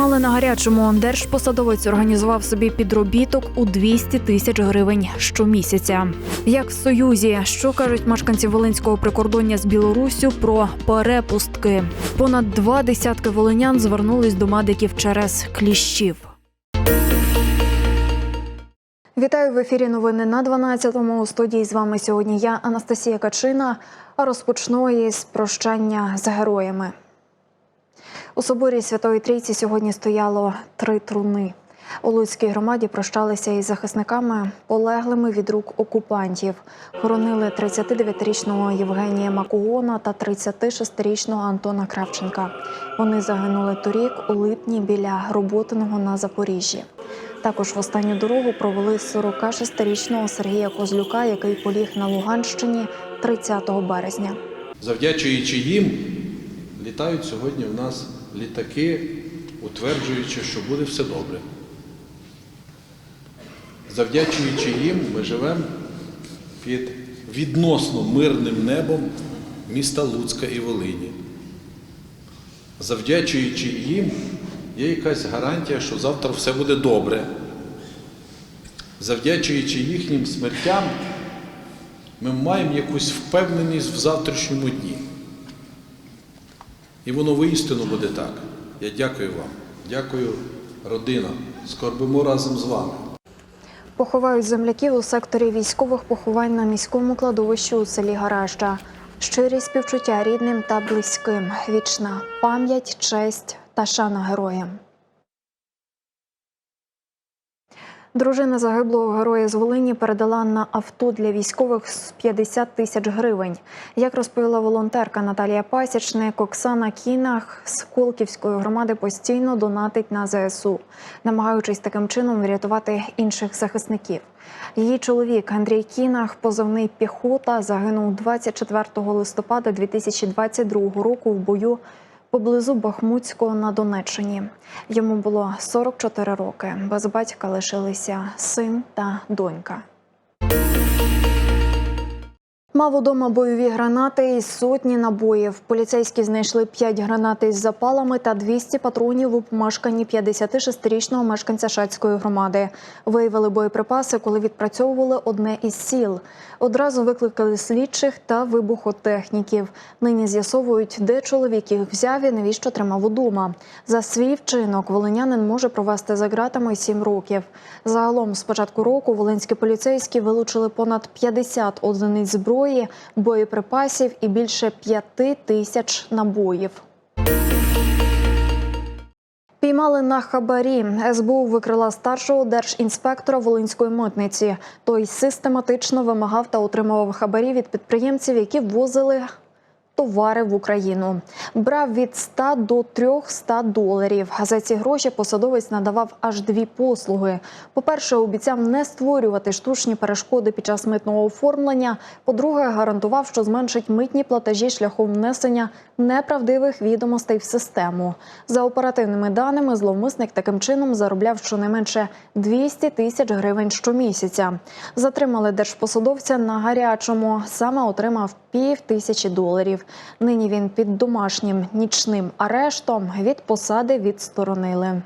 Піймали на гарячому. Держпосадовець організував собі підробіток у 200 тисяч гривень щомісяця. Як в Союзі, що кажуть мешканці Волинського прикордоння з Білоруссю про перепустки? Понад два десятки волинян звернулись до медиків через кліщів. Вітаю в ефірі. Новини на 12-му. У студії з вами сьогодні я, Анастасія Качина. А розпочну із прощання з героями. У соборі Святої Трійці сьогодні стояло три труни. У Луцькій громаді прощалися із захисниками, полеглими від рук окупантів. Хоронили 39-річного Євгенія Макугона та 36-річного Антона Кравченка. Вони загинули торік у липні біля Роботиного на Запоріжжі. Також в останню дорогу провели 46-річного Сергія Козлюка, який поліг на Луганщині 30 березня. Завдячуючи їм, літають сьогодні в нас літаки, утверджуючи, що буде все добре. Завдячуючи їм, ми живемо під відносно мирним небом міста Луцька і Волині. Завдячуючи їм, є якась гарантія, що завтра все буде добре. Завдячуючи їхнім смертям, ми маємо якусь впевненість в завтрашньому дні. І воно воістину буде так. Я дякую вам, дякую родина. скорбимо разом з вами. Поховають земляків у секторі військових поховань на міському кладовищі у селі Гаража. Щирі співчуття рідним та близьким. Вічна пам'ять, честь та шана героям. Дружина загиблого героя з Волині передала на авто для військових з 50 тисяч гривень. Як розповіла волонтерка Наталія Пасічник, Оксана Кінах з Колківської громади постійно донатить на ЗСУ, намагаючись таким чином врятувати інших захисників. Її чоловік Андрій Кінах, позивний піхота, загинув 24 листопада 2022 року в бою поблизу Бахмутського на Донеччині. Йому було 44 роки. Без батька лишилися син та донька. Мав удома бойові гранати і сотні набоїв. Поліцейські знайшли 5 гранат із запалами та 200 патронів у помешканні 56-річного мешканця Шацької громади. Виявили боєприпаси, коли відпрацьовували одне із сіл. Одразу викликали слідчих та вибухотехніків. Нині з'ясовують, де чоловік їх взяв і навіщо тримав удома. За свій вчинок волинянин може провести за ґратами 7 років. Загалом з початку року волинські поліцейські вилучили понад 50 одиниць зброї, боєприпасів і більше п'яти тисяч набоїв. Піймали на хабарі. СБУ викрила старшого держінспектора Волинської митниці. Той систематично вимагав та отримував хабарі від підприємців, які ввозили товари в Україну. Брав від 100 до 300 доларів. За ці гроші посадовець надавав аж дві послуги. По-перше, обіцяв не створювати штучні перешкоди під час митного оформлення. По-друге, гарантував, що зменшить митні платежі шляхом внесення неправдивих відомостей в систему. За оперативними даними, зловмисник таким чином заробляв щонайменше 200 тисяч гривень щомісяця. Затримали держпосадовця на гарячому. Саме отримав пів тисячі доларів. Нині він під домашнім нічним арештом від посади відсторонили.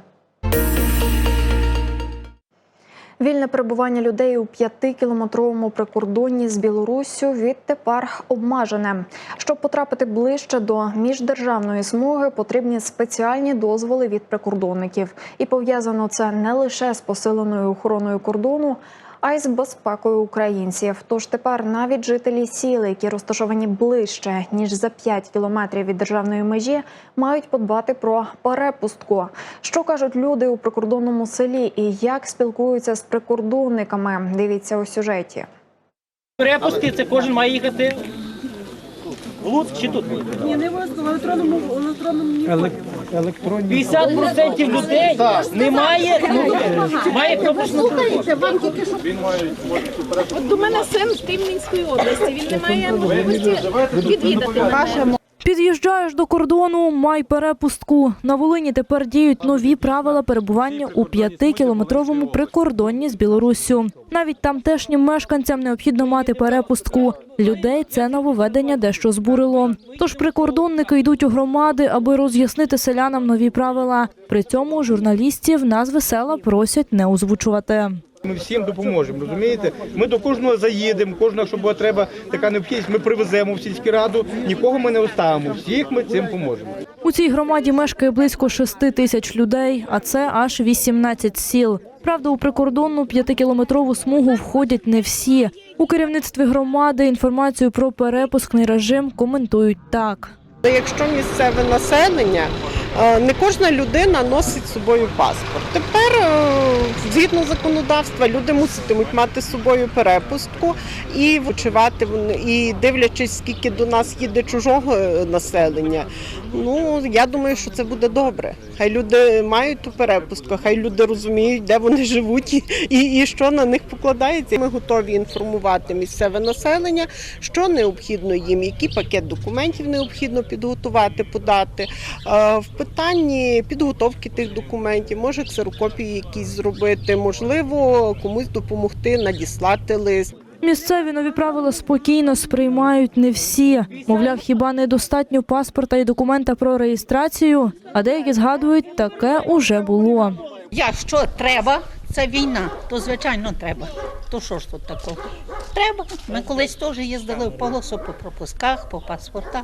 Вільне перебування людей у п'ятикілометровому прикордонні з Білоруссю відтепер обмежене. Щоб потрапити ближче до міждержавної смуги, потрібні спеціальні дозволи від прикордонників. І пов'язано це не лише з посиленою охороною кордону, а й з безпекою українців. Тож тепер навіть жителі сіл, які розташовані ближче ніж за 5 кілометрів від державної межі, мають подбати про перепустку. Що кажуть люди у прикордонному селі і як спілкуються з прикордонниками? Дивіться у сюжеті. Перепустки це кожен має їхати в Луцьк чи тут. Ні, не в електронному в електронному ні. 50% людей немає, ну, має пропускну Слухайте, вам тільки що От до мене син з Рівненської області. Він не має можливості відвідати. Під'їжджаєш до кордону, май перепустку. На Волині тепер діють нові правила перебування у п'ятикілометровому прикордонні з Білоруссю. Навіть тамтешнім мешканцям необхідно мати перепустку. Людей це нововведення дещо збурило. Тож прикордонники йдуть у громади, аби роз'яснити селянам нові правила. При цьому журналістів назви села просять не озвучувати. Ми всім допоможемо, розумієте? Ми до кожного заїдемо, кожного, якщо буде треба така необхідність, ми привеземо в сільську раду, нікого ми не оставимо, всіх ми цим поможемо. У цій громаді мешкає близько 6 тисяч людей, а це аж 18 сіл. Правда, у прикордонну п'ятикілометрову смугу входять не всі. У керівництві громади інформацію про перепускний режим коментують так. Якщо місцеве населення, е, не кожна людина носить з собою паспорт. Тепер, згідно законодавства, люди муситимуть мати з собою перепустку і вичивати вони- і дивлячись, скільки до нас їде чужого е, населення. Ну я думаю, що це буде добре. Хай люди мають ту перепустку, хай люди розуміють, де вони живуть і, і, і що на них покладається. Ми готові інформувати місцеве населення, що необхідно їм, який пакет документів необхідно підготувати, подати. Е, В питанні підготовки тих документів, може ксерокопії якісь зробити, можливо, комусь допомогти надіслати лист. Місцеві нові правила спокійно сприймають не всі. Мовляв, хіба недостатньо паспорта і документа про реєстрацію? А деякі згадують, таке уже було. Якщо треба, це війна, то звичайно треба. То що ж тут такого? Треба. Ми колись теж їздили в полосу по пропусках, по паспортах.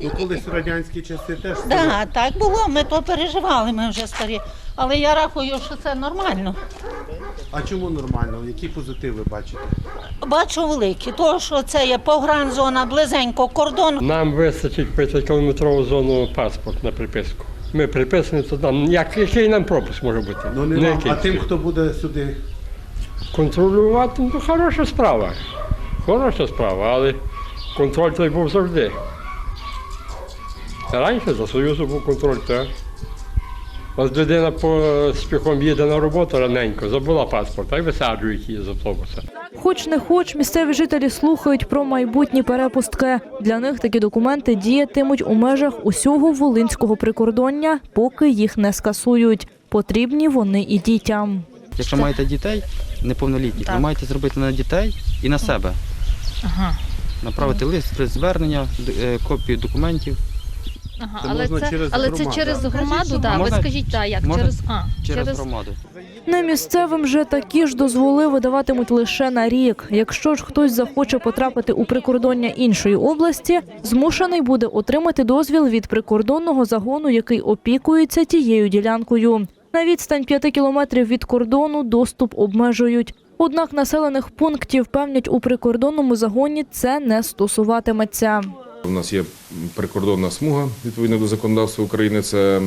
Ну, колись радянські часи теж Да, так було, ми то переживали, ми вже старі. Але я рахую, що це нормально. А чому нормально? Які позитиви бачите? Бачу великі, того, що це є погранзона, близенько, кордон. Нам вистачить 5-кілометрову зону паспорт на приписку. Ми приписані, то нам як, який нам пропуск може бути? Ну не Не вам, а тим, хто буде сюди. контролювати, ну хороша справа. Хороша справа, але контроль той був завжди. Раніше за Союзу був контроль, так. Ось людина поспіхом їде на роботу раненько, забула паспорт, а й висаджують її з автобуса. Хоч не хоч, місцеві жителі слухають про майбутні перепустки. Для них такі документи діятимуть у межах усього волинського прикордоння, поки їх не скасують. Потрібні вони і дітям. Якщо маєте дітей неповнолітніх, ви маєте зробити на дітей і на себе. Ага. Направити лист звернення, е, копію документів Ага, Це але можна це, через але це громаду. через громаду, да. Ви можна- скажіть, так, як можна через а, через громаду. Не місцевим же такі ж дозволи видаватимуть лише на рік. Якщо ж хтось захоче потрапити у прикордоння іншої області, змушений буде отримати дозвіл від прикордонного загону, який опікується тією ділянкою. На відстань 5 кілометрів від кордону доступ обмежують. Однак населених пунктів певнять у прикордонному загоні це не стосуватиметься. У нас є прикордонна смуга відповідно до законодавства України. Це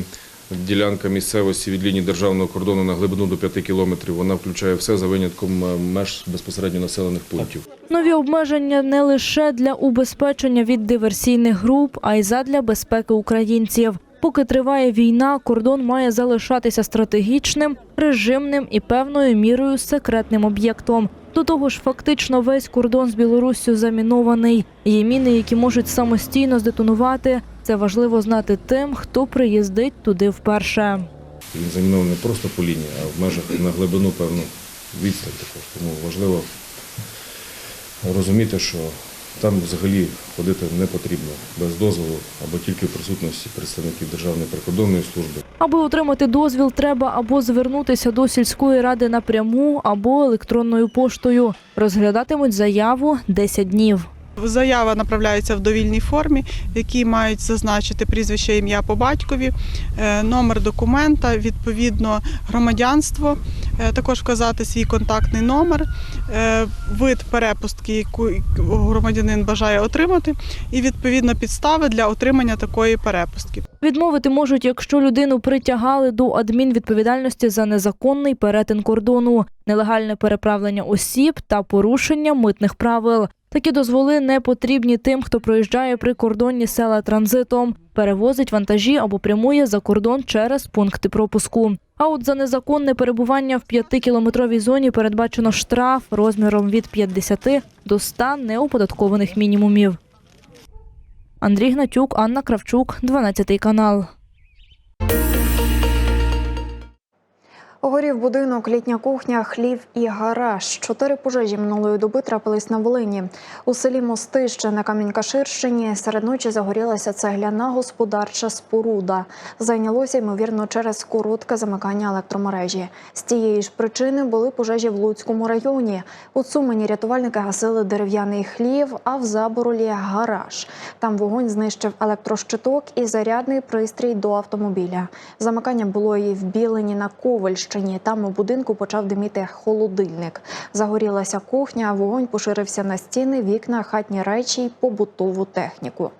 ділянка місцевості від лінії державного кордону на глибину до 5 кілометрів. Вона включає все за винятком е, меж безпосередньо населених пунктів. Нові обмеження не лише для убезпечення від диверсійних груп, а й задля безпеки українців. Поки триває війна, кордон має залишатися стратегічним, режимним і певною мірою секретним об'єктом. До того ж, фактично весь кордон з Білоруссю замінований. Є міни, які можуть самостійно здетонувати. Це важливо знати тим, хто приїздить туди вперше. Він замінований не просто по лінії, а в межах на глибину певну відстань також. Тому важливо розуміти, що там взагалі ходити не потрібно без дозволу або тільки в присутності представників Державної прикордонної служби. Аби отримати дозвіл, треба або звернутися до сільської ради напряму, або електронною поштою. Розглядатимуть заяву 10 днів. Заява направляється в довільній формі, в якій мають зазначити прізвище, ім'я по батькові, е, номер документа, відповідно громадянство, е, також вказати свій контактний номер, е, вид перепустки, яку громадянин бажає отримати, і відповідно підстави для отримання такої перепустки. Відмовити можуть, якщо людину притягали до адмінвідповідальності за незаконний перетин кордону, нелегальне переправлення осіб та порушення митних правил. Такі дозволи не потрібні тим, хто проїжджає прикордонні села транзитом, перевозить вантажі або прямує за кордон через пункти пропуску. А от за незаконне перебування в 5-кілометровій зоні передбачено штраф розміром від 50 до 100 неоподаткованих мінімумів. Андрій Гнатюк, Анна Кравчук, 12 канал. Горів будинок, літня кухня, хлів і гараж. Чотири пожежі минулої доби трапились на Волині. У селі Мостище на Камінькаширщині серед ночі загорілася цегляна господарча споруда. Зайнялося ймовірно через коротке замикання електромережі. З тієї ж причини були пожежі в Луцькому районі. У Цумені рятувальники гасили дерев'яний хлів, а в Заборолі гараж. Там вогонь знищив електрощиток і зарядний пристрій до автомобіля. Замикання було і в Білині на Ковальщині. Там у будинку почав диміти холодильник. Загорілася кухня, вогонь поширився на стіни, вікна, хатні речі й побутову техніку.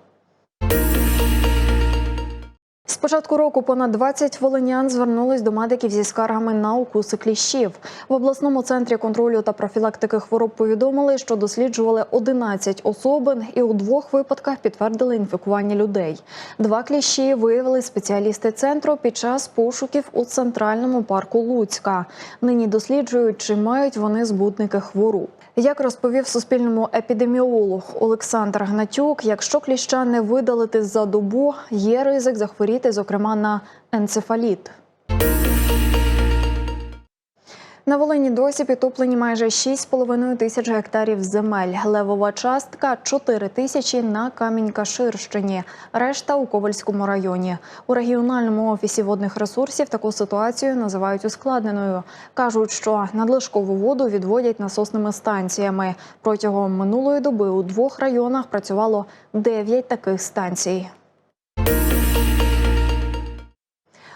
Початку року понад 20 волинян звернулись до медиків зі скаргами на укуси кліщів. В обласному центрі контролю та профілактики хвороб повідомили, що досліджували 11 особин і у двох випадках підтвердили інфікування людей. Два кліщі виявили спеціалісти центру під час пошуків у центральному парку Луцька. Нині досліджують, чи мають вони збудники хвороб. Як розповів Суспільному епідеміолог Олександр Гнатюк, якщо кліща не видалити за добу, є ризик захворіти, зокрема на енцефаліт. На Волині досі підтоплені майже 6,5 тисяч гектарів земель. Левова частка 4 тисячі на Камінь-Каширщині, решта у Ковальському районі. У регіональному офісі водних ресурсів таку ситуацію називають ускладненою. Кажуть, що надлишкову воду відводять насосними станціями. Протягом минулої доби у двох районах працювало 9 таких станцій.